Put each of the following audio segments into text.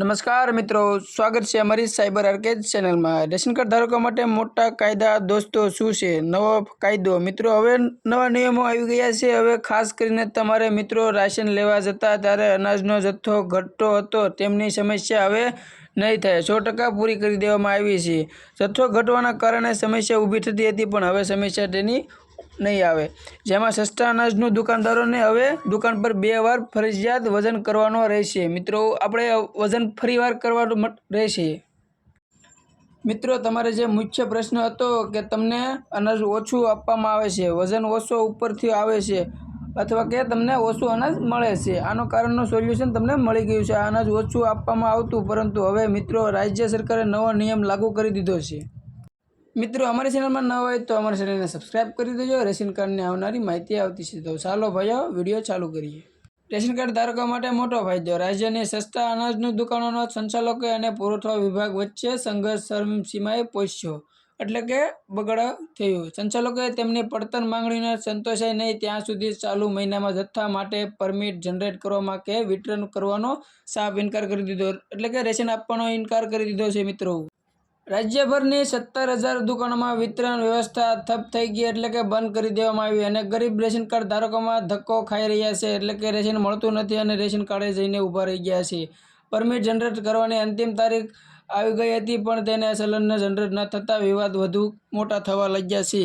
નમસ્કાર મિત્રો, સ્વાગત છે અમારી સાયબર આર્કેડ ચેનલમાં. રેશન કાર્ડ ધારકો માટે મોટા કાયદા દોસ્તો શું છે? નવો કાયદો. મિત્રો, હવે નવા નિયમો આવી ગયા છે. હવે ખાસ કરીને તમારે મિત્રો રાશન લેવા જતા ત્યારે અનાજનો જથ્થો ઘટતો હતો તેમની સમસ્યા હવે નહીં થાય. સો ટકા પૂરી કરી દેવામાં આવી છે. જથ્થો ઘટવાના કારણે સમસ્યા ઊભી થતી હતી, પણ હવે સમસ્યા તેની નહીં આવે. જેમાં સસ્તા અનાજનું દુકાનદારોને હવે દુકાન પર બે વાર ફરજિયાત વજન કરવાનો રહેશે. મિત્રો, આપણે વજન ફરીવાર કરવાનું રહેશે. મિત્રો, તમારે જે મુખ્ય પ્રશ્ન હતો કે તમને અનાજ ઓછું આપવામાં આવે છે, વજન ઓછો ઉપરથી આવે છે, અથવા કે તમને ઓછું અનાજ મળે છે, આનો કારણનું સોલ્યુશન તમને મળી ગયું છે. આ અનાજ ઓછું આપવામાં આવતું, પરંતુ હવે મિત્રો, રાજ્ય સરકારે નવો નિયમ લાગુ કરી દીધો છે. મિત્રો, અમારી ચેનલમાં ન હોય તો અમારી ચેનલને સબસ્ક્રાઇબ કરી દેજો. રેશન કાર્ડની આવનારી માહિતી આવતી છે. તો ચાલો ભાઈઓ, વીડિયો ચાલુ કરીએ. રેશન કાર્ડ ધારકો માટે મોટો ફાયદો. રાજ્યની સસ્તા અનાજની દુકાનોના સંચાલકો અને પુરવઠા વિભાગ વચ્ચે સંઘર્ષ ચરમસીમાએ પહોંચ્યો. એટલે કે બગડ થયો. સંચાલકોએ તેમની પડતર માંગણીને સંતોષાય નહીં. ત્યાં સુધી ચાલુ મહિનામાં જથ્થા માટે પરમિટ જનરેટ કરવામાં કે વિતરણ કરવાનો સાફ ઇનકાર કરી દીધો. એટલે કે રેશન આપવાનો ઇનકાર કરી દીધો છે મિત્રો. રાજ્યભરની સત્તર હજાર દુકાનોમાં વિતરણ વ્યવસ્થા ઠપ થઈ ગઈ એટલે કે બંધ કરી દેવામાં આવી અને ગરીબ રેશન કાર્ડ ધારકોમાં ધક્કો ખાઈ રહ્યા છે એટલે કે રેશન મળતું નથી અને રેશન કાર્ડે જઈને ઊભા રહી ગયા છે. પરમિટ જનરેટ કરવાની અંતિમ તારીખ આવી ગઈ હતી પણ તેને સંલગ્ન જનરેટ ન થતાં વિવાદ વધુ મોટા થવા લાગ્યા છે.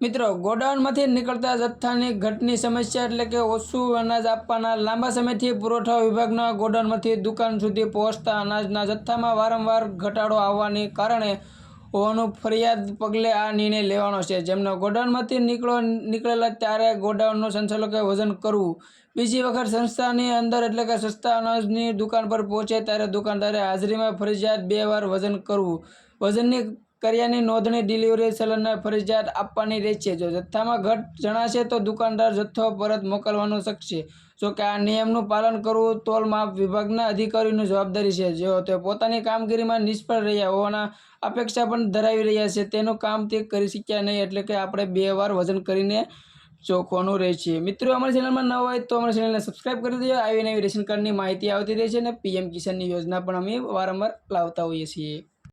મિત્રો, ગોડાઉનમાંથી નીકળતા જથ્થાની ઘટની સમસ્યા એટલે કે ઓછું અનાજ આપવાના લાંબા સમયથી પુરવઠા વિભાગના ગોડાઉનમાંથી દુકાન સુધી પહોંચતા અનાજના જથ્થામાં વારંવાર ઘટાડો આવવાને કારણે હોવાનું ફરિયાદ પગલે આ નિર્ણય લેવાનો છે. જેમનો ગોડાઉનમાંથી નીકળો, નીકળેલા ત્યારે ગોડાઉનનું સંચાલકે વજન કરવું. બીજી વખત સંસ્થાની અંદર એટલે કે સસ્તા અનાજની દુકાન પર પહોંચે ત્યારે દુકાનદારે હાજરીમાં ફરજિયાત બે વાર વજન કરવું. વજનની કર્યાની નોંધણી ડિલિવરી ચલણને ફરજિયાત આપવાની રહેશે. જો જથ્થામાં ઘટ જણાશે તો દુકાનદાર જથ્થો પરત મોકલવાનું શકશે. જો કે આ નિયમનું પાલન કરવું તોલ માપ વિભાગના અધિકારીની જવાબદારી છે. જેઓ તે પોતાની કામગીરીમાં નિષ્ફળ રહ્યા હોવાના અપેક્ષા પણ ધરાવી રહ્યા છે. તેનું કામ તે કરી શક્યા નહીં એટલે કે આપણે બે વાર વજન કરીને ચોખવાનું રહે છે. મિત્રો, અમારી ચેનલમાં ન હોય તો અમારી ચેનલને સબસ્ક્રાઇબ કરી દેજો. આવી નવી રેશન કાર્ડની માહિતી આવતી રહે છે અને પીએમ કિસાનની યોજના પણ અમે વારંવાર લાવતા હોઈએ છીએ.